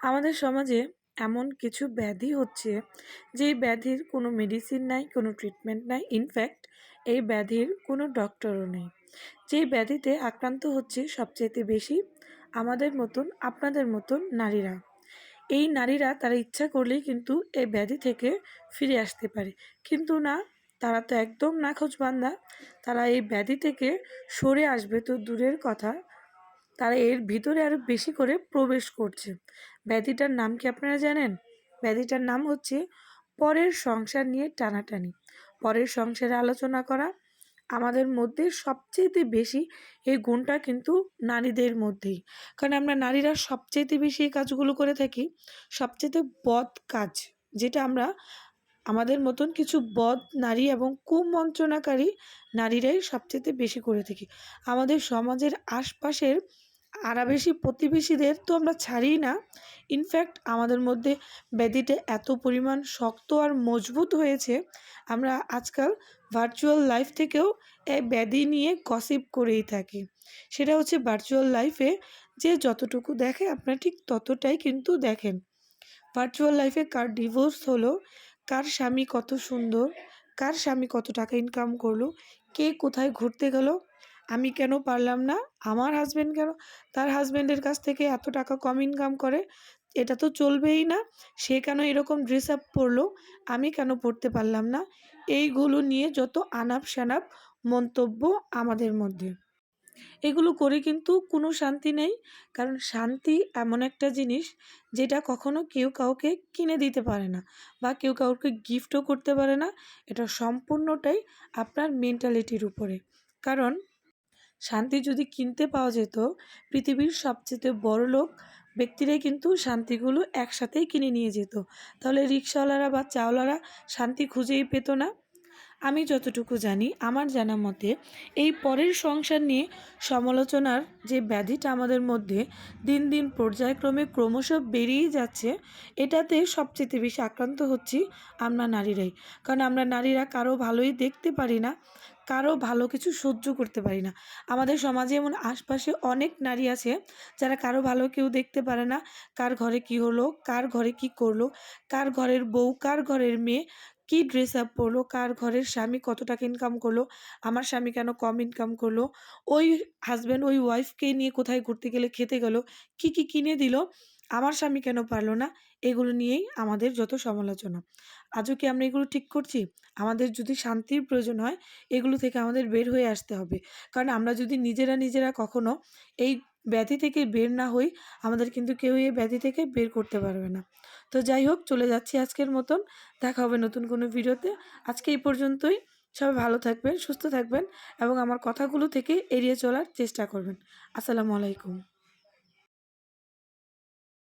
আমাদের সমাজে এমন কিছু ব্যাধি হচ্ছে, যেই ব্যাধির কোনো মেডিসিন নাই, কোনো ট্রিটমেন্ট নাই। ইনফ্যাক্ট এই ব্যাধির কোনো ডক্টরও নেই। যেই ব্যাধিতে আক্রান্ত হচ্ছে সবচেয়ে বেশি আমাদের মতন, আপনাদের মতন নারীরা। এই নারীরা তারা ইচ্ছা করলেই কিন্তু এই ব্যাধি থেকে ফিরে আসতে পারে। কিন্তু না, তারা তো একদম নাখোঁজ বান্দা। তারা এই ব্যাধি থেকে সরে আসবে তো দূরের কথা। তারা এর ভিতরে আরও বেশি করে প্রবেশ করছে। ব্যাধিটার নাম কি আপনারা জানেন? ব্যাধিটার নাম হচ্ছে পরের সংসার নিয়ে টানাটানি। পরের সংসারে আলোচনা করা। আমাদের মধ্যে সবচেয়ে বেশি এই গুণটা কিন্তু নারীদের মধ্যেই। কারণ আমরা নারীরা সবচেয়ে বেশি এই কাজগুলো করে থাকি। সবচেয়ে বদ কাজ, যেটা আমরা আমাদের মতন কিছু বদ নারী এবং কুমন্ত্রণাকারী নারীরাই সবচেয়ে বেশি করে থাকি। আমাদের সমাজের আশপাশের আরাবেশি প্রতিবেশীদের তো আমরা ছাড়ি না। ইনফ্যাক্ট আমাদের মধ্যে ব্যাধিটা এত পরিমাণ শক্ত আর মজবুত হয়েছে। আমরা আজকাল ভার্চুয়াল লাইফ থেকেও এই ব্যাধি নিয়ে গসিপ করেই থাকি। সেটা হচ্ছে ভার্চুয়াল লাইফে যে যতটুকু দেখে আপনারা ঠিক ততটাই কিন্তু দেখেন। ভার্চুয়াল লাইফে কার ডিভোর্স হলো, কার স্বামী কত সুন্দর, কার স্বামী কত টাকা ইনকাম করল, কে কোথায় ঘুরতে গেল আমি কেন পারলাম না? আমার হাজব্যান্ড কেন? তার হাজব্যান্ডের কাছ থেকে এত টাকা কম ইনকাম করে? এটা তো চলবেই না। সে কেন এরকম ড্রেস আপ পরলো? আমি কেন পড়তে পারলাম না? এইগুলো নিয়ে যত আনাপ সানাপ, মন্তব্য আমাদের মধ্যে। এগুলো করে কিন্তু কোনো শান্তি নেই। কারণ শান্তি এমন একটা জিনিস যেটা কখনো কেউ কাউকে কিনে দিতে পারে না বা কেউ কাউকে গিফটও করতে পারে না। এটা সম্পূর্ণটাই আপনার মেন্টালিটির উপরে। কারণ শান্তি যদি কিনতে পাওয়া যেত, পৃথিবীর সবচেয়ে বড় লোক ব্যক্তিরাই কিন্তু শান্তিগুলো একসাথেই কিনে নিয়ে যেত। তাহলে রিক্সাওয়ালারা বা চাওয়ালারা শান্তি খুঁজেই পেত না? আমি যতটুকু জানি, আমার জানা মতে, এই পরের সংসার নিয়ে সমালোচনার যে ব্যাধিটা আমাদের মধ্যে দিন দিন পর্যায়ক্রমে ক্রমশ বেরিয়েই যাচ্ছে, এটাতে সবচেয়ে বেশি আক্রান্ত হচ্ছি আমরা নারীরাই। কারণ আমরা নারীরা কারও ভালোই দেখতে পারি না, কারও ভালো কিছু সহ্য করতে পারি না। আমাদের সমাজে এমন আশপাশে অনেক নারী আছে, যারা কারও ভালো কেউ দেখতে পারে না, কার ঘরে কি হলো, কার ঘরে কি করল, কার ঘরের বউ, কার ঘরের মেয়ে কী ড্রেস আপ পরলো কার ঘরের স্বামী কত টাকা ইনকাম করল? আমার স্বামী কেন কম ইনকাম করল? ওই হাজব্যান্ড ওই ওয়াইফকে নিয়ে কোথায় ঘুরতে গেলে খেতে গেল? কি কি কিনে দিল? আমার স্বামী কেন পারল না? এগুলো নিয়েই আমাদের যত সমালোচনা। আজও কি আমরা এগুলো ঠিক করছি? আমাদের যদি শান্তির প্রয়োজন হয়, এগুলো থেকে আমাদের বের হয়ে আসতে হবে। কারণ আমরা যদি নিজেরা নিজেরা কখনো এই ব্যাধি থেকে বের না হই, আমাদের কিন্তু কেউ এই ব্যাধি থেকে বের করতে পারবে না। তো যাই হোক, চলে যাচ্ছি আজকের মতন। দেখা হবে নতুন কোনো ভিডিওতে। আজকে এই পর্যন্তই। সবাই ভালো থাকবেন, সুস্থ থাকবেন এবং আমার কথাগুলো থেকে এড়িয়ে চলার চেষ্টা করবেন। আসসালামু আলাইকুম।